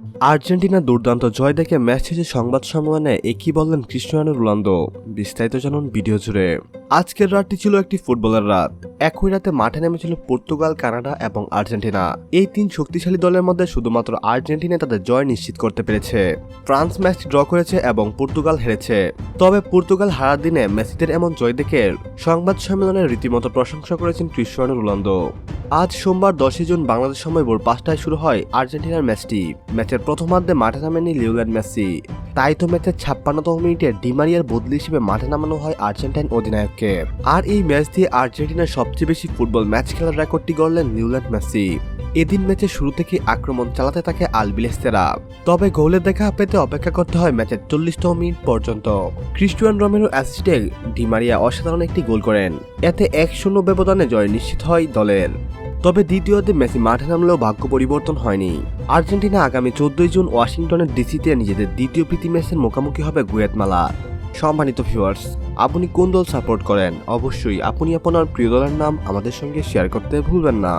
Argentina দুর্দান্ত জয় দেখে match শেষে সংবাদ সম্মেলনে একই বললেন ক্রিস্টিয়ানো রোনালদো। বিস্তারিত জানুন ভিডিও জুড়ে। আজকের রাতটি ছিল একটি ফুটবলের রাত। একই রাতে মাঠে নেমেছিল পর্তুগাল, কানাডা এবং আর্জেন্টিনা। এই তিন শক্তিশালী দলের মধ্যে শুধুমাত্র আর্জেন্টিনা তাদের জয় নিশ্চিত করতে পেরেছে। ফ্রান্স ম্যাচটি ড্র করেছে এবং পর্তুগাল হেরেছে। তবে পর্তুগাল হারার দিনে মেসিদের এমন জয় দেখে সংবাদ সম্মেলনে রীতিমতো প্রশংসা করেছেন ক্রিস্টিয়ানো রোনালদো। আজ সোমবার দশই জুন বাংলাদেশ সময় ভোর পাঁচটায় শুরু হয় আর্জেন্টিনার ম্যাচটি। ম্যাচের প্রথমার্ধে মাঠে নামেনি লিওলেন মেসি। তাই তো ম্যাচের ছাপ্পান্নতম মিনিটে ডিমারিয়ার বদলি হিসেবে মাঠে নামানো হয় আর্জেন্টাইন অধিনায়ককে। আর এই ম্যাচ দিয়ে আর্জেন্টিনার সবচেয়ে বেশি ফুটবল ম্যাচ খেলার রেকর্ডটি গড়লেন লিওলেন্ড মেসি। এদিন ম্যাচের শুরু থেকে আক্রমণ চালাতে থাকে আলবিলেস্তেরা তবে গোলের দেখা পেতে অপেক্ষা করতে হয় ম্যাচের চল্লিশতম মিনিট পর্যন্ত। ক্রিস্টিয়ান রমেরো অ্যাসিস্টে ডিমারিয়া অসাধারণ একটি গোল করেন। এতে এক শূন্য ব্যবধানে জয় নিশ্চিত হয় দলের। তবে দ্বিতীয়তে মেসি মাঠে নামলেও ভাগ্য পরিবর্তন হয়নি। আর্জেন্টিনা আগামী চোদ্দই জুন ওয়াশিংটনের ডিসিতে নিজেদের দ্বিতীয় প্রীতি ম্যাচের মুখোমুখি হবে গুয়েতমালা। সম্মানিত ভিউয়ার্স আপনি কোন দল সাপোর্ট করেন? অবশ্যই আপনি আপনার প্রিয় দলের নাম আমাদের সঙ্গে শেয়ার করতে ভুলবেন না।